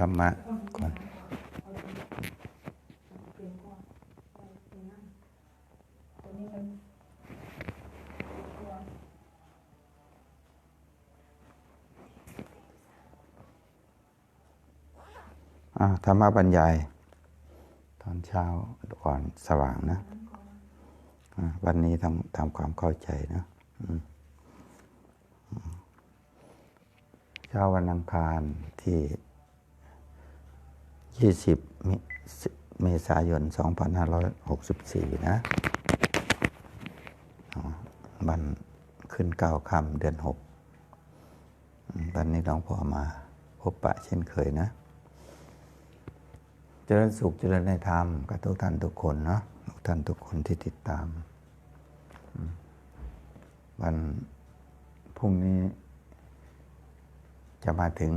ธรรมะก่อนอ่าธรรมะบรรยาย ตอนเช้าก่อนสว่างนะ วันนี้ทำทำความเข้าใจนะเช้าวันอังคารที่ 20มิเมษายน 2564 นะวันขึ้นเก้าค่ำเดือนหกอืมวันนี้หลวงพ่อมาพบปะเช่นเคยนะ เจริญสุขเจริญในธรรมกับทุกท่านทุกคนเนาะทุกท่านทุกคนที่ติดตาม วันพรุ่งนี้จะมาถึง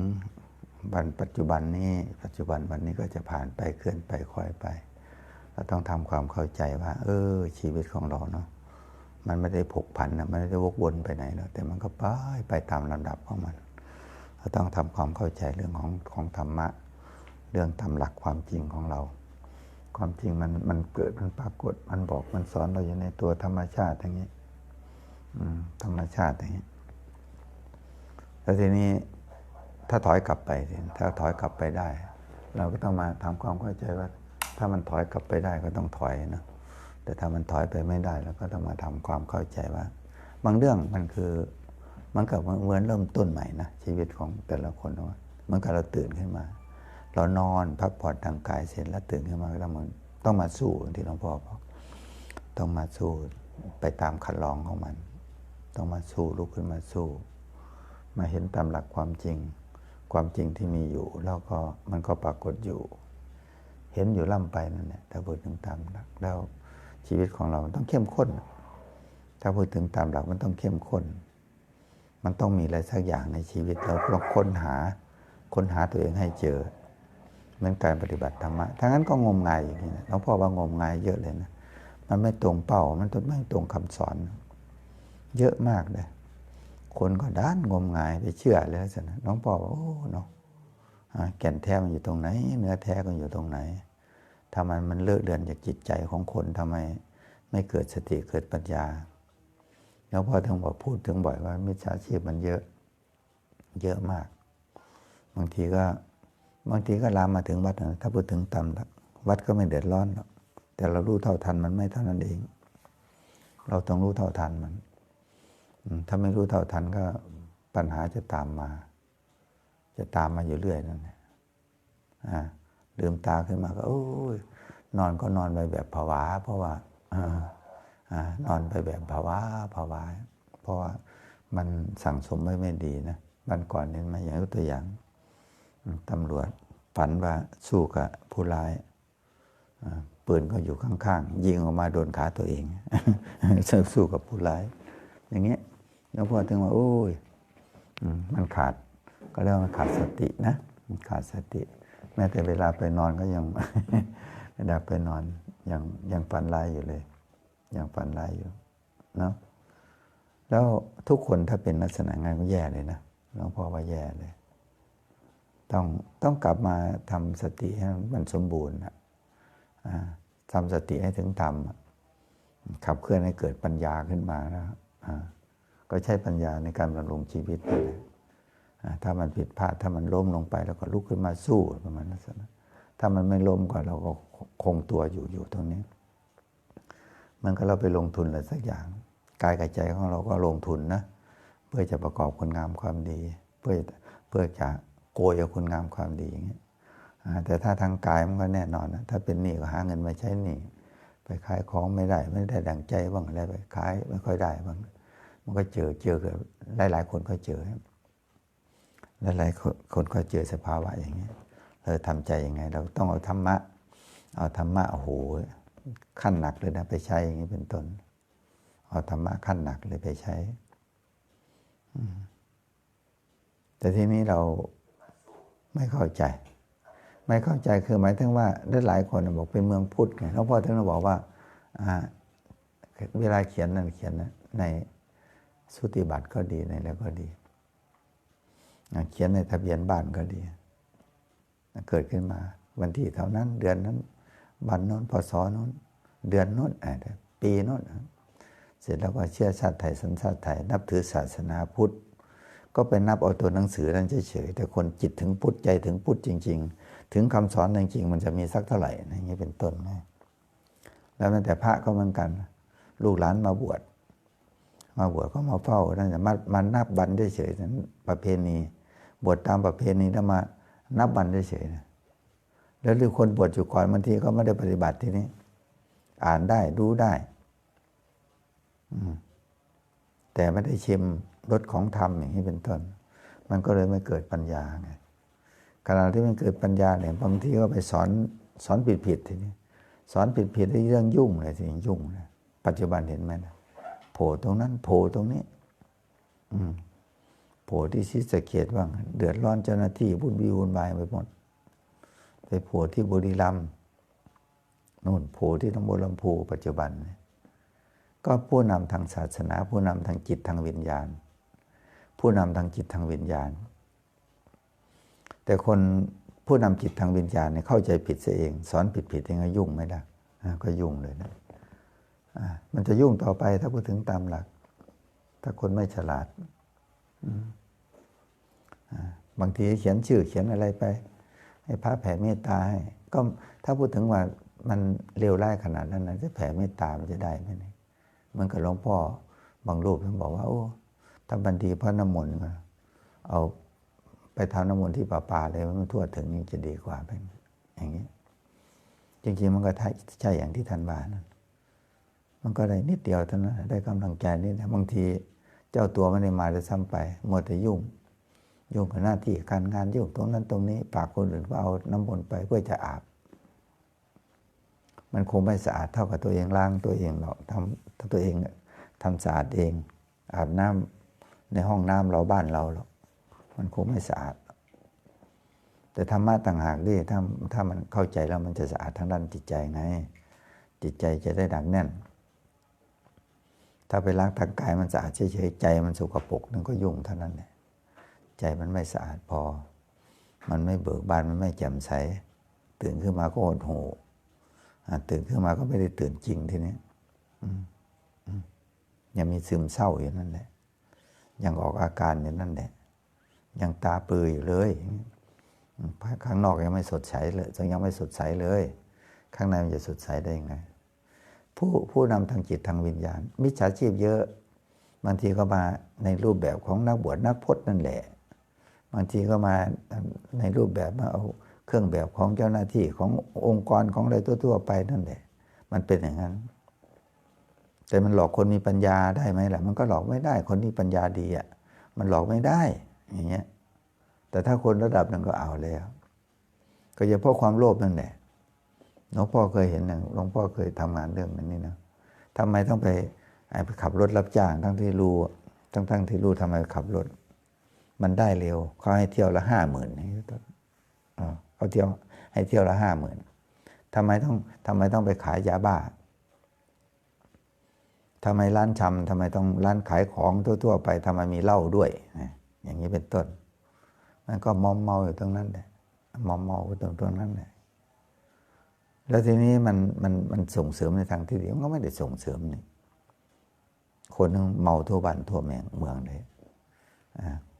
วันปัจจุบันนี้ ปัจจุบันวันนี้ก็จะผ่านไปเคลื่อนไปคอยไป เราต้องทำความเข้าใจว่า เออ ชีวิตของเราเนาะมันไม่ได้ผกผันนะมันไม่ได้วกวนไปไหนหรอกแต่มันก็ไปไปตามลำดับของมัน เราต้องทำความเข้าใจเรื่องของของธรรมะ เรื่องตามหลักความจริงของเรา ความจริงมันมันเกิดมันปรากฏมันบอกมันสอนเราอยู่ในตัวธรรมชาติอย่างนี้อืมธรรมชาติอย่างนี้แล้วทีนี้ ถ้าถอยกลับไปสิถ้าถอยกลับไปได้ เราก็ต้องมาทำความเข้าใจว่า ถ้ามันถอยกลับไปได้ก็ต้องถอยนะแต่ถ้ามันถอยไปไม่ได้เราก็ต้องมาทำความเข้าใจว่า บางเรื่องมันคือมันกับเหมือนเริ่มต้นใหม่นะชีวิตของแต่ละคนว่ามือนกับเราตื่นขึ้นมา เรานอนพักผ่อนทางกายเสร็จแล้วตื่นขึ้นมาก็ต้องเหมือนต้องมาสู้ที่หลวงพ่อบอกต้องมาสู้ไปตามคันลองของมัน ต้องมาสู้ลุกขึ้นมาสู้ มาเห็นตามหลักความจริง ความจริงที่มีอยู่ แล้วก็มันก็ปรากฏอยู่ เห็นอยู่ล่ำไปนั่นแหละถ้าพูดถึงตามหลักแล้วชีวิตของเรามันต้องเข้มข้น ถ้าพูดถึงตามหลักมันต้องเข้มข้น มันต้องมีอะไรสักอย่างในชีวิตเราต้องค้นหาค้นหาตัวเองให้เจอเหมือนการปฏิบัติธรรมะถ้างั้นก็งมงายอย่างนี้นะหลวงพ่อว่างมงายเยอะเลยนะมันไม่ตรงเป้ามันไม่ตรงคำสอน เยอะมากเลย คนก็ด้านงมงายไปเชื่อเลยสินะน้องพ่อบอกโอ้เนาะแก่นแท้มันอยู่ตรงไหน เนื้อแท้ก็อยู่ตรงไหนทำไมมันเลอกเดือนจากจิตใจของคนทำไมไม่เกิดสติเกิดปัญญา แล้วพ่อถึงบอกพูดถึงบ่อยว่ามิจฉาชีพมันเยอะ เยอะมาก บางทีก็บางทีก็ลามมาถึงวัดนะถ้าพูดถึงตามหลักวัดก็ไม่เดือดร้อนหรอกแต่เรารู้เท่าทันมันไม่เท่านั้นเอง เราต้องรู้เท่าทันมัน ถ้าไม่รู้เท่าทันก็ปัญหาจะตามมา จะตามมาอยู่เรื่อยนั่นแหละอ่าลืมตาขึ้นมาก็โอ้ยนอนก็นอนไปแบบผวา เพราะว่าอ่าอ่านอนไปแบบภาวะภาวะเพราะว่ามันสั่งสมไว้ไม่ดีนะวันก่อนเนี่ยมาอย่างยกตัวอย่างตำรวจฝันว่าสู้กับผู้ร้ายปืนก็อยู่ข้างๆ ยิงออกมาโดนขาตัวเองสู้กับผู้ร้าย อย่างเงี้ย หลวงพ่อถึงว่าโอ้ยมันขาด ก็เรียกว่าขาดสตินะมันขาดสติ แม้แต่เวลาไปนอนก็ยังเวลาไปนอนยังยังฝันร้ายอยู่เลย ยังฝันร้ายอยู่เนาะแล้วทุกคนถ้าเป็นลักษณะงานก็แย่เลยนะหลวงพ่อว่าแย่เลย ต้องต้องกลับมาทำสติให้มันสมบูรณ์นะทำสติให้ถึงธรรมขับเคลื่อนให้เกิดปัญญาขึ้นมานะครับอ่า ก็ใช้ปัญญาในการดำรงชีวิตไปเลยอ่าถ้ามันผิดพลาดถ้ามันล้มลงไปแล้วก็ลุกขึ้นมาสู้ประมาณนั้นถ้ามันไม่ล้มก็เราก็คงตัวอยู่อยู่ตรงนี้ มันก็เราไปลงทุนอะไรสักอย่างกายกับใจของเราก็ลงทุนนะเพื่อจะประกอบคุณงามความดี เพื่อเพื่อจะโกยเอาคุณงามความดีอย่างเงี้ยแต่ถ้าทางกายมันก็แน่นอนนะถ้าเป็นหนี้ก็หาเงินมาใช้หนี้ไปขายของไม่ได้ไม่ได้ดังใจบ้างอะไรไปขายไม่ค่อยได้บ้าง มันก็เจอเจอกับหลายหลาย ๆ คนก็เจอหลายหลายคนก็เจอสภาวะอย่างเงี้ยเราทำใจยังไง เราต้องเอาธรรมะ เอาธรรมะโอ้โหขั้นหนักเลยนะไปใช้อย่างนี้เป็นต้น เอาธรรมะขั้นหนักเลยไปใช้อืแต่ทีนี้เราไม่เข้าใจ ไม่เข้าใจคือหมายถึงว่าหลายคนบอกเป็นเมืองพุทธไงหลวงพ่อถึงเราบอกว่าอ่าเวลาเขียนนั่นเขียนนะใน สุติบัตรก็ดีในแล้วก็ดี เขียนในทะเบียนบ้านก็ดี เกิดขึ้นมา วันที่เท่านั้น เดือนนั้นวันโน้นพศโน้น เดือนโน้นปีโน้นเสร็จแล้วก็เชื่อชาติไทยสัญชาติไทย นับถือศาสนาพุทธ ก็ไปนับเอาตัวหนังสือนั้นเฉยๆแต่คนจิตถึงพุทธใจถึงพุทธจริง ๆ ถึงคำสอนจริงๆ มันจะมีสักเท่าไหร่อย่างนี้เป็นต้นไงแล้วแม้แต่พระก็เหมือนกัน ลูกหลานมาบวช มาบวชก็มาเฝ้านั่นแต่มามานับวันเฉยๆประเพณีบวชตามประเพณีแล้วมานับวันเฉยๆนะแล้วหรือคนบวชอยู่ก่อนบางทีก็ไม่ได้ปฏิบัติทีนี้ อ่านได้รู้ได้อืมแต่ไม่ได้ชิมรสของธรรมอย่างนี้เป็นต้น มันก็เลยไม่เกิดปัญญาไงขณะที่มันเกิดปัญญาเนี่ยบางทีก็ไปสอนสอนผิดผิดๆทีนี้ สอนผิดผิดๆได้เรื่องยุ่งเลยสิยุ่งนะปัจจุบันเห็นไหมนะ โผล่ตรงนั้น โผล่ตรงนี้ อืมโผล่ที่ชิสะเกียดว่างเดือดร้อนเจ้าหน้าที่บุญวิวุ่นวายไปหมด ไปโผล่ที่บุรีรัมย์นู่นโผล่ที่ตำบลลำพูปัจจุบัน ก็ผู้นำทางศาสนา ผู้นำทางจิตทางวิญญาณ ผู้นำทางจิตทางวิญญาณ แต่คนผู้นำจิตทางวิญญาณเนี่ยเข้าใจผิดเสียเอง สอนผิดผิดเองก็ยุ่งไหมล่ะอ่าก็ยุ่งเลยนะ มันจะยุ่งต่อไปถ้าพูดถึงตามหลัก ถ้าคนไม่ฉลาดบางทีเขียนชื่อเขียนอะไรไป ให้พระแผ่เมตตาให้ก็ถ้าพูดถึงว่ามันเลวร้ายขนาดนั้นนะจะแผ่เมตตามันจะได้ไหมเนี่ยมันกับหลวงพ่อบางรูปท่านบอกว่า โอ้ถ้าบันทีพระน้ำมนต์ก็เอาไปทำน้ำมนต์ที่ป่าป่าๆเลยมันทั่วถึงนี่จะดีกว่าเป็นอย่างนี้ จริงๆมันก็ใช่อย่างที่ท่านว่านั่น มันก็ได้นิดเดียวเท่านั้นได้กำลังใจนิดนะบางทีเจ้าตัวไม่ได้มาจะซ้ำไปหมัวแต่ยุ่ง ยุ่งกับหน้าที่การงานยุ่งตรงนั้นตรงนี้ปากคนอื่นก็เอาน้ำมนต์ไปเพื่อจะอาบ มันคงไม่สะอาดเท่ากับตัวเองล้างตัวเองหรอกทำถ้าตัวเองทำสะอาดเอง อาบน้ำในห้องน้ำเราบ้านเราหรอกมันคงไม่สะอาด แต่ธรรมะต่างหากดิถ้าถ้ามันเข้าใจแล้วมันจะสะอาดทางด้านจิตใจไง จิตใจจะได้ดักแน่น ถ้าไปล้างทางกายมันสะอาดเฉยๆใจมันสกปรกนั่นก็ยุ่งเท่านั้นแหละใจมันไม่สะอาดพอ มันไม่เบิกบานมันไม่แจ่มใส ตื่นขึ้นมาก็หดหูตื่นขึ้นมาก็ไม่ได้ตื่นจริงทีนี้ยังมีซึมเศร้าอยู่นั่นแหละ ยังออกอาการอยู่นั่นแหละ ยังตาปืออยู่เลยข้างนอกยังไม่สดใสเลยยังไม่สดใสเลย ข้างในมันจะสดใสได้ยังไง ผู้ผู้นำทางจิตทางวิญญาณ มิจฉาชีพเยอะ บางทีก็มาในรูปแบบของนักบวชนักพจน์นั่นแหละ บางทีก็มาในรูปแบบมาเอาเครื่องแบบของเจ้าหน้าที่ขององค์กรของอะไรทั่วๆไปนั่นแหละ มันเป็นอย่างนั้น แต่มันหลอกคนมีปัญญาได้ไหมล่ะ มันก็หลอกไม่ได้คนที่ปัญญาดีอะมันหลอกไม่ได้อย่างเงี้ยแต่ถ้าคนระดับหนึ่งก็เอาแล้ว ก็จะเพราะความโลภนั่นแหละ หลวงพ่อเคยเห็นหนึ่งหลวงพ่อเคยทำงานเรื่องนั้นนี่นะทำไมต้องไปไปขับรถรับจ้างทั้งที่รู้ทั้งทั้งที่รู้ทำไมขับรถ มันได้เร็วเขาให้เที่ยวละห้าหมื่นเขาเที่ยวให้เที่ยวละห้าหมื่นทำไมต้องทำไมต้องไปขายยาบ้าทำไมร้านชำทำไมต้องร้านขายของทั่วๆไปทำไมมีเหล้าด้วยอย่างนี้เป็นต้น มันก็มอมเมาอยู่ตรงนั้นแหละมอมเมาอยู่ตรงตรงนั้นแหละ แล้วทีนี้มันมันมันส่งเสริมในทางที่ดีมันก็ไม่ได้ส่งเสริมนี่คนนึงเมาทั่วบ้านทั่วเมืองเมืองเลย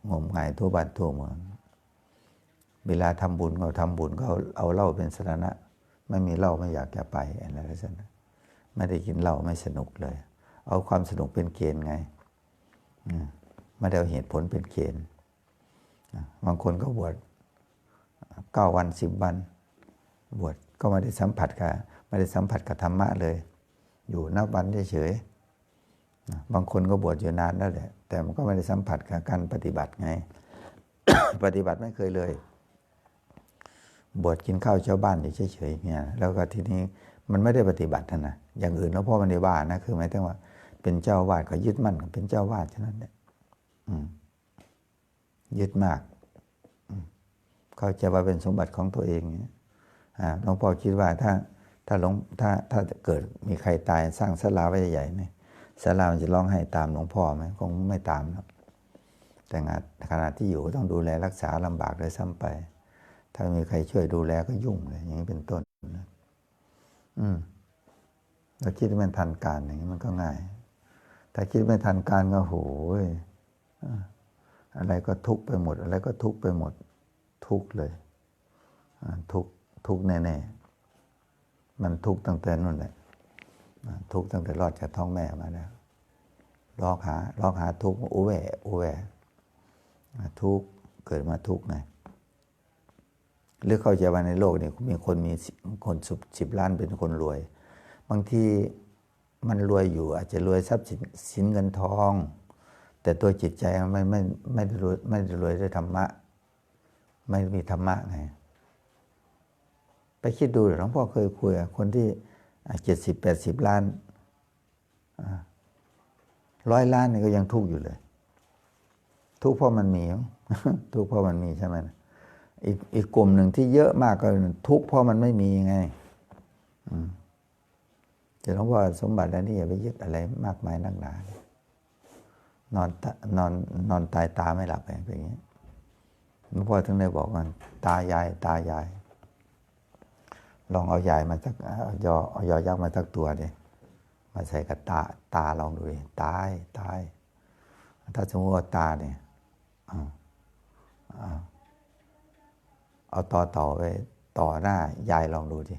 งมงายทั่วบ้านทั่วเมือง เวลาทำบุญเขาทำบุญเขาเอาเหล้าเป็นสถานะไม่มีเหล้าไม่อยากจะไปอะไรแบบนั้นไม่ได้กินเหล้าไม่สนุกเลย เอาความสนุกเป็นเกณฑ์ไงไม่ได้เอาเหตุผลเป็นเกณฑ์บางคนก็บวชเก้าวันสิบวัน บวช ก็ไม่ได้สัมผัสกับไม่ได้สัมผัสกับธรรมะเลย อยู่นับวันเฉยๆบางคนก็บวชอยู่นานแล้วแหละแต่มันก็ไม่ได้สัมผัสกับการปฏิบัติไง ปฏิบัติไม่เคยเลย บวชกินข้าวชาวบ้านอยู่เฉยๆเนี่ยแล้วก็ทีนี้มันไม่ได้ปฏิบัตินะอย่างอื่นแล้วพ่อมันได้ว่านะคือหมายถึงว่า เป็นเจ้าวาดก็ยึดมั่นเป็นเจ้าวาดฉะนั้นเนี่ยยึดมากเข้าใจว่าเป็นสมบัติของตัวเองเนี่ย หลวงพ่อคิดว่าถ้าถ้าหลวงถ้าถ้าเกิดมีใครตายสร้างศาลาไว้ใหญ่ๆเนี่ยศาลามันจะร้องให้ตามหลวงพ่อไหมคงไม่ตามนะแต่งานขณะที่อยู่ต้องดูแลรักษาลำบากเลยซ้ำไป ถ้ามีใครช่วยดูแลก็ยุ่งเลย อย่างนี้เป็นต้นนะอืมเราคิดให้มันทันการอย่างนี้มันก็ง่าย ถ้าคิดไม่ทันการก็โหยอ่าอะไรก็ทุกไปหมด อะไรก็ทุกไปหมด ทุกเลยทุก ทุกแน่ๆ มันทุกตั้งแต่นู่นแหละทุกตั้งแต่รอดจากท้องแม่มาแล้วลอกหาลอกหาทุกอุแหวอุแวทุกเกิดมาทุกไงหรือเข้าใจว่าในโลกนี้มีคนมีคนสิบสิบล้านเป็นคนรวย บางทีมันรวยอยู่ อาจจะรวยทรัพย์สินสินเงินทอง แต่ตัวจิตใจไม่ไม่ไม่ได้รวยไม่ได้รวยด้วยธรรมะ ไม่มีธรรมะไง ไปคิดดูหลวงพ่อเคยคุยกับคนที่เจ็ดสิบแปดสิบล้านร้อยล้านนี่ก็ยังทุกข์อยู่เลย ทุกข์เพราะมันมี ทุกข์เพราะมันมีใช่ไหมอีกอีกกลุ่มหนึ่งที่เยอะมากก็ทุกข์เพราะมันไม่มีไงอืมแต่หลวงพ่อสมบัติแล้วนี่อย่าไปยึดอะไรมากมายนักหนานอนตนอนนอนตายตาไม่หลับอะไรอย่างเงี้ยหลวงพ่อถึงได้บอกว่าตายายตายาย ลองเอายายมาสักเอายอเอายอยักษ์มาสักตัวดิมาใส่กับตาตาลองดูดิตายตายถ้าสมมติว่าตาเนี่ยเอาเอาเอาต่อต่อไปต่อหน้ายายลองดูดิ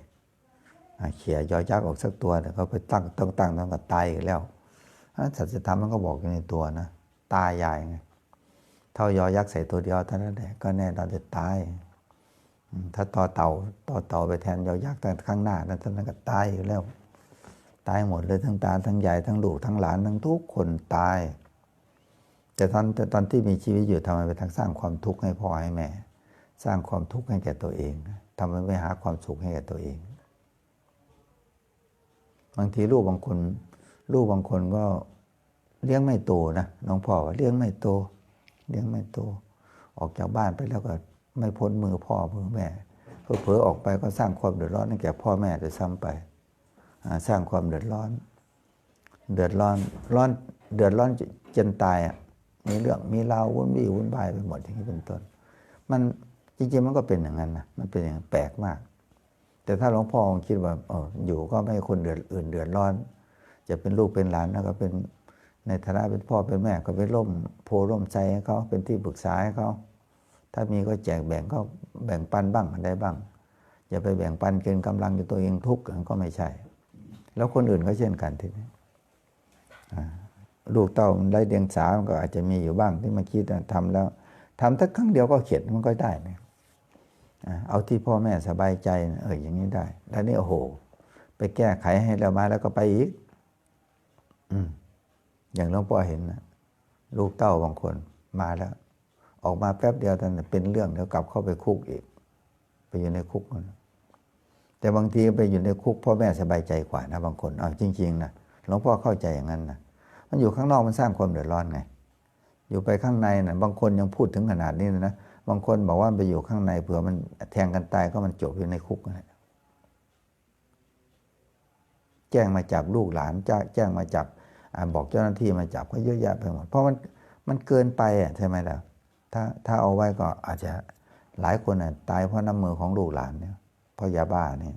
เขี่ยยอยักษ์ออกสักตัวเนี่ยเขาไปตั้งต้องตั้งต้องกับตายอีกแล้วสัจธรรมมันก็บอกอยู่ในตัวนะตายายไงเท่ายอยักษ์ใส่ตัวเดียวเท่านั้นแหละก็แน่นอนจะตาย ถ้าต่อเต่าต่อเต่าไปแทนยอยักษ์แต่ข้างหน้านั้นท่านก็ตายอยู่แล้ว ตายหมดเลยทั้งตาทั้งใหญ่ทั้งลูกทั้งหลานทั้งทุกคนตาย แต่ตอนแต่ตอนที่มีชีวิตอยู่ทำไมไปทางสร้างความทุกข์ให้พ่อให้แม่ สร้างความทุกข์ให้แก่ตัวเองทำไมไม่หาความสุขให้แก่ตัวเอง บางทีลูกบางคน ลูกบางคนก็เลี้ยงไม่โตนะน้องพ่อว่าเลี้ยงไม่โตเลี้ยงไม่โตออกจากบ้านไปแล้วก็ ไม่พ้นมือพ่อมือแม่เผลอออกไปก็สร้างความเดือดร้อนให้แก่พ่อแม่โดยซ้ำไปสร้างความเดือดร้อน เดือดร้อนร้อนเดือดร้อนจนตายอะมีเรื่องมีราววุ่นวี่วุ่นวายไปหมดอย่างนี้เป็นต้น มันจริงๆมันก็เป็นอย่างนั้นนะมันเป็นอย่างแปลกมาก แต่ถ้าหลวงพ่อคิดว่าอออยู่ก็ไม่ให้คนเดือดอื่นเดือดร้อน จะเป็นลูกเป็นหลานแล้วก็เป็นในฐานะเป็นพ่อเป็นแม่ก็เป็นร่มโพร่มใจให้เขาเป็นที่ปรึกษาให้เขา ถ้ามีก็แจกแบ่งก็แบ่งปันบ้างได้บ้าง อย่าไปแบ่งปันเกินกำลังจนตัวเองทุกข์ก็ไม่ใช่ แล้วคนอื่นก็เช่นกันทีนี้ลูกเต้าไร้เดียงสาก็อาจจะมีอยู่บ้างที่มาคิดทำแล้วทำสักครั้งเดียวก็เข็ดมันก็ได้นะเอาที่พ่อแม่สบายใจเอออย่างนี้ได้แล้วนี่โอ้โห ไปแก้ไขให้เรามาแล้วก็ไปอีก อืมอย่างหลวงพ่อเห็นนะลูกเต้าบางคนมาแล้ว ออกมาแป๊บเดียวแต่เป็นเรื่องเดี๋ยวกลับเข้าไปคุกอีก ไปอยู่ในคุกมันแต่บางทีไปอยู่ในคุกพ่อแม่สบายใจกว่านะบางคนเอาจริงๆนะหลวงพ่อเข้าใจอย่างนั้นนะมันอยู่ข้างนอกมันสร้างความเดือดร้อนไง อยู่ไปข้างในนะบางคนยังพูดถึงขนาดนี้นะบางคนบอกว่าไปอยู่ข้างในเผื่อมันแทงกันตายก็มันจบอยู่ในคุกนะแจ้งมาจับลูกหลานแจ้งมาจับบอกเจ้าหน้าที่มาจับก็เยอะแยะไปหมดเพราะมันมันเกินไปอะใช่ไหมล่ะ ถ้าถ้าเอาไว้ก็อาจจะหลายคนอะตายเพราะน้ำมือของลูกหลานเนี่ยเพราะยาบ้าเนี่ย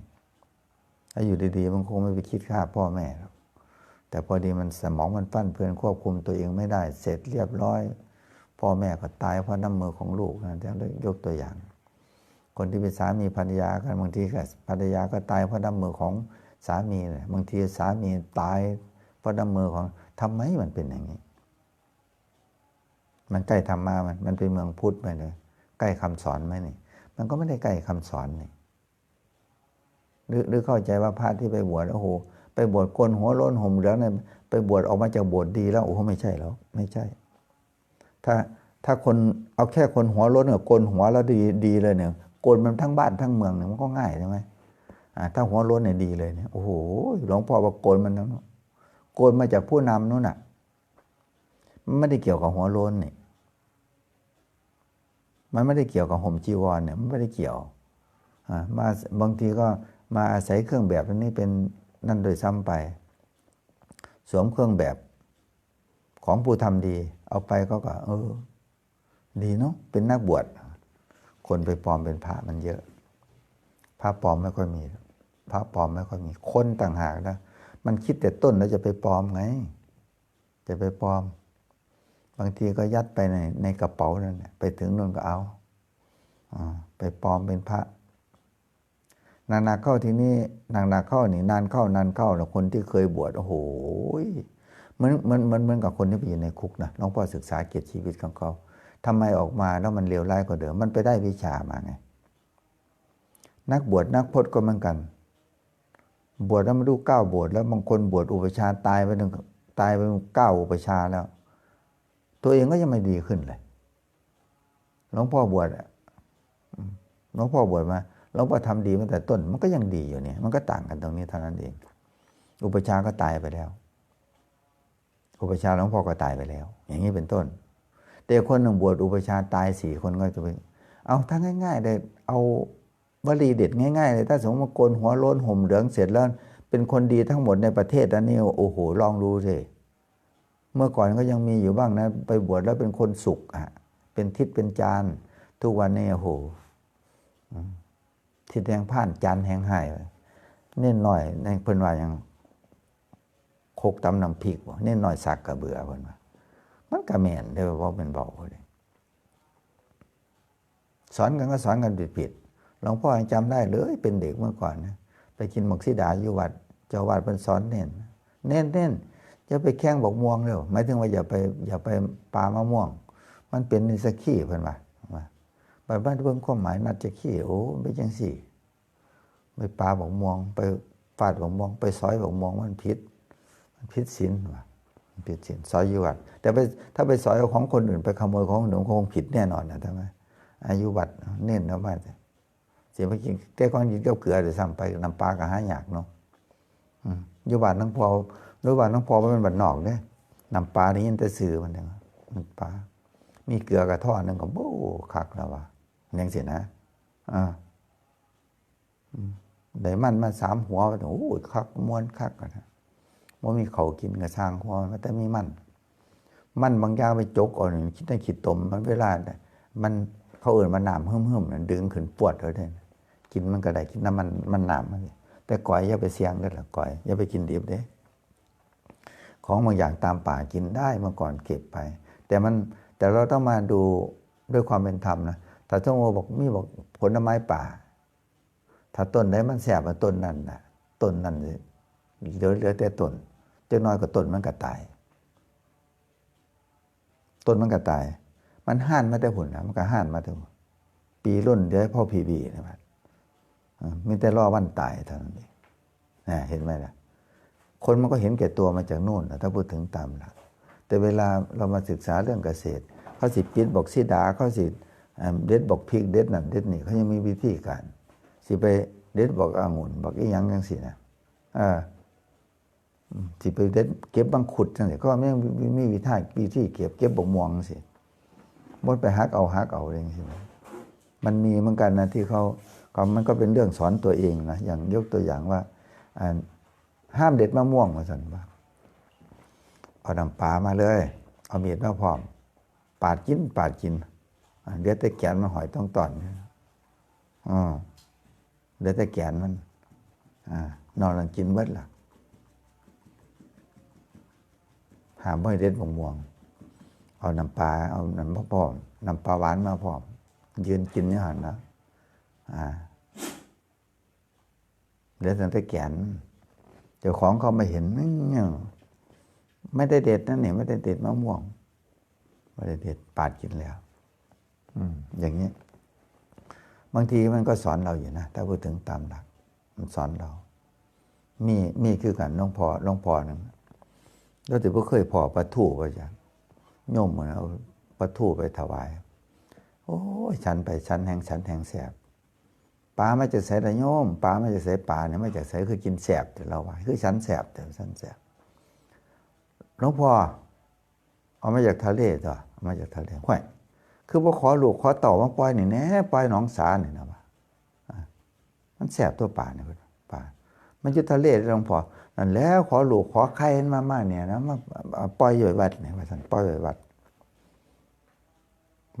ถ้าอยู่ดีๆมันคงไม่ไปคิดฆ่าพ่อแม่หรอกแต่พอดีมันสมองมันปั้นเพื่อนควบคุมตัวเองไม่ได้ เสร็จเรียบร้อย พ่อแม่ก็ตายเพราะน้ำมือของลูกนะจะยกตัวอย่าง คนที่เป็นสามีภรรยากันบางทีก็ภรรยาก็ตายเพราะน้ำมือของสามีเลยบางทีสามีตายเพราะน้ำมือของทำไมมันเป็นอย่างนี้ มันใกล้ธรรมามันมันเป็นเมืองพุทธไปเลยใกล้คำสอนไหมนี่ มันก็ไม่ได้ใกล้คำสอนนี่หรือหรือเข้าใจว่าพระที่ไปบวชโอ้โหไปบวชกนหัวล้นห่มเหลืองเนี่ยไปบวชออกมาจากบวชดีแล้วโอ้โหไม่ใช่แล้วไม่ใช่ ถ้าถ้าคนเอาแค่คนหัวล้นกับโกนหัวแล้วดีดีเลยเนี่ยโกนมันทั้งบ้านทั้งเมืองเนี่ยมันก็ง่ายใช่ไหมถ้าหัวล้นเนี่ยดีเลยเนี่ยโอ้โหหลวงพ่อบอกโกนมันทั้งโกนมาจากผู้นำนู่นน่ะไม่ได้เกี่ยวกับหัวล้นนี่ มันไม่ได้เกี่ยวกับห่มจีวรเนี่ยมันไม่ได้เกี่ยวมาบางทีก็มาอาศัยเครื่องแบบนี้เป็นนั่นโดยซ้ำไป สวมเครื่องแบบของผู้ทำดี เอาไปก็ก็ เออ ดีเนาะเป็นนักบวชคนไปปลอมเป็นพระมันเยอะพระปลอมไม่ค่อยมีพระปลอมไม่ค่อยมีคนต่างหากนะมันคิดแต่ต้นแล้วจะไปปลอมไง จะไปปลอม บางทีก็ยัดไปในในกระเป๋านั่นแหละไปถึงนนก็เอาอไปปลอมเป็นพระนานๆเข้าที่นี่นานๆเข้านี่นานเข้านานเข้าแล้วคนที่เคยบวชโอ้โหเหมือนเหมือนเหมือนเหมือนกับคนที่ไปอยู่ในคุกนะหลวงพ่อศึกษาเกียรติชีวิตของเขาทำไมออกมาแล้วมันเลวร้ายกว่าเดิม มันไปได้วิชามาไง นักบวชนักพจน์ก็เหมือนกัน บวชแล้วมาดูเก้าบวชแล้วบางคนบวชอุปชาตายไปหนึ่งตายไปเก้าอุปชาแล้ว ตัวเองก็ยังไม่ดีขึ้นเลยหลวงพ่อบวชหลวงพ่อบวชมาหลวงพ่อทำดีมาแต่ต้น มันก็ยังดีอยู่เนี่ย มันก็ต่างกันตรงนี้เท่านั้นเอง อุปชาก็ตายไปแล้ว อุปชาหลวงพ่อก็ตายไปแล้ว อย่างนี้เป็นต้น แต่คนหนึ่งบวชอุปชาตายสี่คนก็จะไปเอาถ้าง่ายๆเลยเอาวลีเด็ดง่ายๆเลยถ้าสมมติมาโกนหัวโล้นห่มเหลืองเสร็จแล้ว เป็นคนดีทั้งหมดในประเทศอันนี้โอ้โหลองดูสิ เมื่อก่อนก็ยังมีอยู่บ้างนะ ไปบวชแล้วเป็นคนสุขอะเป็นทิศเป็นจานทุกวันนี้โอ้โหทิศแห่งผ่านจานแห่งหายเน้นหน่อยในเพิ่นว่าอย่างโคกตำน้ำพริกเน้นหน่อยสักกระเบือเพิ่นว่ามันกระแมนได้ว่าะเป็นเบาเลยสอนกันก็สอนกันผิดๆหลวงพ่อยังจำได้เลยเป็นเด็กเมื่อก่อนนะไปกินหมกซิดาอยู่วัดเจ้าวัดเป็นสอนเน้นเน้นเน้น จะไปแข้งบอกม่วงเร็วหมายถึงว่าอย่าไปอย่าไปปลามะม่วง มันเป็นนิสกี้เพิ่นว่าไปบ้านเบิ่งความหมายนัดจะขี้โอ้ไปจังสี่ ไปปลาบอกม่วง ไปฟาดบอกม่วง ไปซอยบอกม่วงมันผิด มันผิดศีลว่ะมันผิดศีลซอยอยู่วัดแต่ไปถ้าไปซอยของคนอื่นไปขโมยของคนอื่นคงผิดแน่นอนนะทำไมอายุวัดเน้นเอาไว้เสียไปกินแต่ก่อนกินกับเกลือเดี๋ยวซ้ำไปน้ำปลากับหายากเนาะอยู่บ้านน้งพอ รู้บ้าน้องพอมันเป็นบ้านอกเนี่ยน้ำปลานี่ยินแต่สื่อมันเองน้ำปลามีเกลือกระท่อนหนึ่งก็โบ้คักแล้วว่ะยังสินะอ่าได้มันมาสามหัวโอ้ยคักม้วนคักกันะว่ามีเขากินกระช่างหัวมันแต่มีมัน มันบางอย่างไปจกอ่อนคิดได้ขีดตมมันเวลามันเขาเอื่นมันหนามเพิ่มเพิ่มดึงขึ้นปวดเลยเด้กินมันก็ได้กินน้ำมันมันหนามมันแต่ก่อยอย่าไปเสี่ยงได้หรอก่อยอย่าไปกินดิบเด้ ของบางอย่างตามป่ากินได้เมื่อก่อนเก็บไป แต่มันแต่เราต้องมาดูด้วยความเป็นธรรมนะถ้าต้องบอกมีบอกผลไม้ป่า ถ้าต้นไหนมันแสบมาต้นนั้นนะต้นนั้นเหลือเหลือแต่ต้นจะน้อยกว่าต้นมันก็ตาย ต้นมันก็ตาย มันห่านมาแต่ผลนะมันก็ห่านมาแต่ปีรุ่นเดี๋ยวพ่อพีบีนะครับมีแต่รอวันตายเท่านั้นเองเห็นไหมล่ะ คนมันก็เห็นแก่ตัวมาจากโน่นนะถ้าพูดถึงตามหลักแต่เวลาเรามาศึกษาเรื่องเกษตรเขาสิปิดบอกสิดาเขาสิเด็ดบอกพริกเด็ดนั่นเด็ดนี่เขายังมีวิธีการสิไปเด็ดบอกองุ่นบอกอีหยังยังสินะอ่าสิไปเด็ดเก็บบางขุดจังสิก็ไม่มีวิธีวิธีเก็บเก็บบอกม่วงสิมดไปฮักเอาฮักเอาอะไรอย่างนี้มันมีเหมือนกันนะที่เขาก็มันก็เป็นเรื่องสอนตัวเองนะอย่างยกตัวอย่างว่า ห้ามเด็ดมะม่วงมาสันว่าเอาน้ำปลามาเลย เอาเมียดมาพร้อม ปาดกิน ปาดกินเดี๋ยวแต่แกนมันหอยต้องตอนอ๋อเดี๋ยวแต่แกนมันอนอนหลังกินเบิดล่ะหาไม่เด็ดมะม่วงเอาน้ำปลาเอาน้ำมะพร้อมน้ำปลาหวานมาพร้อม ยืนกินนี่หันนะเดี๋ยวแต่แกน เจ้าของเขาไม่เห็นไม่ได้เด็ดนั่นนี่ไม่ได้เด็ดมะม่วงไม่ได้เด็ดปาดกินแล้วอืมอย่างนี้ บางทีมันก็สอนเราอยู่นะถ้าพูดถึงตามหลัก มันสอนเรา มีมีคือกันน้องพอน้องพอหนึ่งแล้วแต่พ่เคยพอปลาทู่ไปจ้ะโยมเหมือนเอาปลาทู่ไปถวาย โอ้ยฉันไปฉันแห่งฉันแห่งแสบ ปลาไม่จะใส่ระโยมปลาไม่จะใส่ปลาเนี่ยไม่จะใส่คือกินแสบแต่เราว่าคือฉันแสบแต่ฉันแสบหลวงพ่อเอามาจากทะเลต่อเอามาจากทะเลห้วยคือว่าขอลูกขอเต่ามาปล่อยนี่แน่ปล่อยหนองสาเนี่ยนะว่ามันแสบตัวป่าเนี่ยป่ามันอยู่ทะเลหลวงพ่อนั่นแล้วขอลูกขอใครมามากเนี่ยนะมาปล่อยอยู่วัดเนี่ยว่าท่านปล่อยอยู่วัด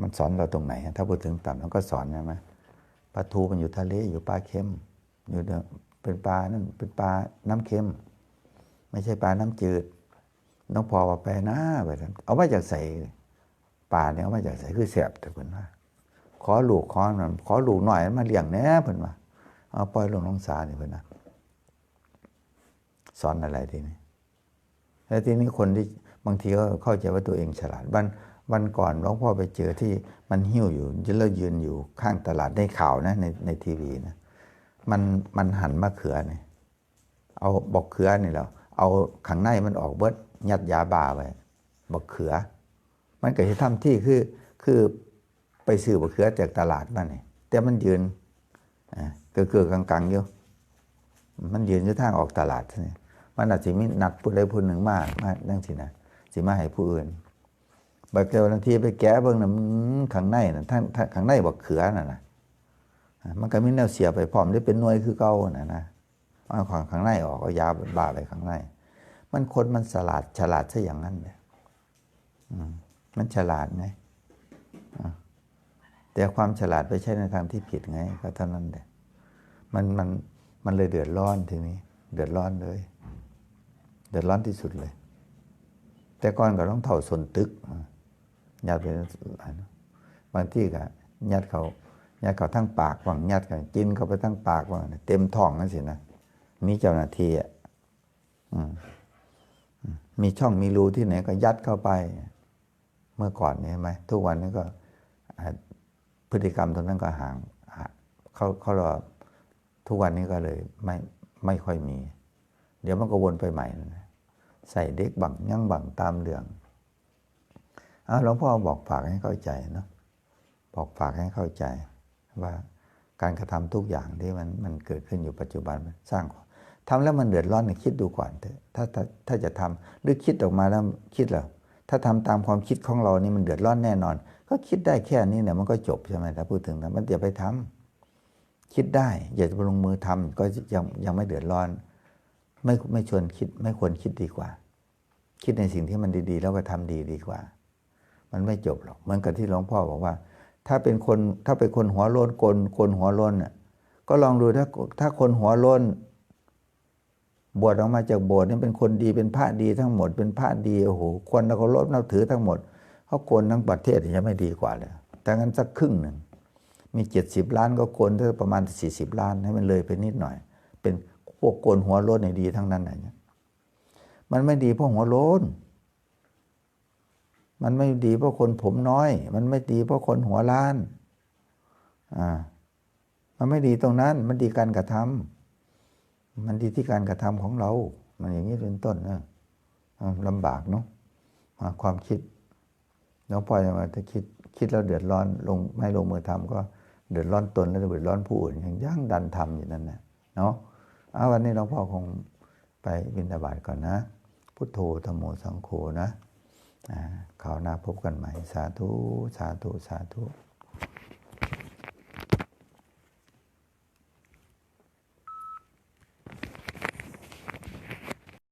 มันสอนเราตรงไหน ถ้าพูดถึงต่ำมันก็สอนใช่ไหม ลาทูมันอยู่ทะเลอยู่ปลาเค็ม อยู่เนยเป็นปลานั่นเป็นปลาน้ำเค็ม ไม่ใช่ปลาน้ำจืดน้องพอว่าไปนะไปทำเอามาจากใส่ป่าเนี่ยเอามาจากใส่คือแสบแต่เพิ่นว่า ขอลูกขอมันขอลูกหน่อยมาเลี้ยงแน่เพิ่นว่าเอาปล่อยลงน้องสาเนี่เพิ่นนะสอนอะไรทีนี้แล้วทีนี้คนที่บางทีก็เข้าใจว่าตัวเองฉลาดวัน วันก่อนหลวงพ่อไปเจอที่มันหิ้วอยู่ยืนแล้วยืนอยู่ข้างตลาดในข่าวนะในในทีวีนะมันมันหันมะเขือเนี่ยเอาบอกเขือนี่แล้วเอาข้างในมันออกเบิดยัดยาบาไว้บอกเขือ มันเก็จะทำที่คือคือไปซื้อบักเขือจากตลาดมาเนี่ยแต่มันยืนอ่าเกือเกือกลางๆอยู่มันยืนอยู่ทางออกตลาดนี่มันอาจจะมีนัดผู้ใดผู้หนึ่งมามานั่งสินะสิมาให้ผู้อื่น บัดเจ้าหน้าที่ไปแกะเบิ่งน่ะมันข้างในน่ะท่านท่านข้างในบักเขือน่ะนะมันก็มีแนวเสียไปพร้อมได้เป็นหน่วยคือเก่าน่ะนะเอาของข้างในออกเอายาบาไปข้างใน มันคนมันสลาดฉลาดซะอย่างนั้นเลยมันฉลาดไงแต่ความฉลาดไปใช้ในทางที่ผิดไงก็เท่านั้นแหละมันมันมันเลยเดือดร้อนทีนี้ เดือดร้อนเลย เดือดร้อนที่สุดเลย แต่ก่อนก็ต้องเท่าสนตึกอ ยัดไปบางที่ก็ยัดเขายัดเขาทั้งปากว่างยัดกันกินเข้าไปทั้งปากว่างเต็มท้องนั่นสินะมีเจ้าหน้าที่อะมีช่องมีรูที่ไหนก็ยัดเข้าไป เมื่อก่อนนี่ยเห็นไหมทุกวันนี้ก็พฤติกรรมตรงนั้นก็ห่างห่าเขาเขารอทุกวันนี้ก็เลยไม่ไม่ค่อยมี เดี๋ยวมันก็วนไปใหม่นะใส่เด็กบังยั่งบังตามเรื่อง หลวงพ่อบอกฝากให้เข้าใจเนาะบอกฝากให้เข้าใจว่าการกระทำทุกอย่างที่มันมันเกิดขึ้นอยู่ปัจจุบันมันสร้างความทำแล้วมันเดือดร้อนเนี่ยคิดดูก่อนเถอะถ้าถ้าถ้าจะทำหรือคิดออกมาแล้วคิดแล้วถ้าทำตามความคิดของเรานี่มันเดือดร้อนแน่นอน ก็คิดได้แค่นี้เนี่ยมันก็จบใช่ไหมถ้าพูดถึงนะมันอย่าไปทำคิดได้อย่าจะไปลงมือทำก็ยังยังไม่เดือดร้อน ไม่ไม่ชวนคิดไม่ควรคิดดีกว่า คิดในสิ่งที่มันดีๆ แล้วก็ทำดีดีกว่า มันไม่จบหรอกเหมือนกับที่หลวงพ่อบอกว่า ถ้าเป็นคนถ้าเป็นคนหัวโล้นคนคนหัวโล้นน่ะก็ลองดูถ้าถ้าคนหัวโล้นบวชออกมาจากโบสถ์นี่เป็นคนดีเป็นพระดีทั้งหมด เป็นพระดีโอ้โหคนเราเคารพนับถือทั้งหมดเขาโกนทั้งประเทศยังไม่ดีกว่าเลยแต่งั้นสักครึ่งหนึ่งมีเจ็ดสิบล้านก็โกนถ้าประมาณสี่สิบล้านให้มันเลยไปนิดหน่อย เป็นพวกโกนหัวโล้นในดีทั้งนั้นอะไรเงี้ยมันไม่ดีเพราะหัวโล้น มันไม่ดีเพราะคนผมน้อย มันไม่ดีเพราะคนหัวล้าน อ่า มันไม่ดีตรงนั้น มันดีการกระทำมันดีที่การกระทำของเรา มันอย่างนี้เป็นต้นนะลำบากเนาะความคิดน้องพ่อจะมาถ้าคิดคิดแล้วเดือดร้อนลงไม่ลงมือทำก็เดือดร้อนตนแล้วเดือดร้อนผู้อื่นยังย่างดันทำอยู่นั่นนะเนาะเอาวันนี้หลวงพ่อคงไปบิณฑบาตก่อนนะ พุทโธธรรมโมสังโฆนะ ข่าวหน้าพบกันใหม่ สาธุ สาธุ สาธุ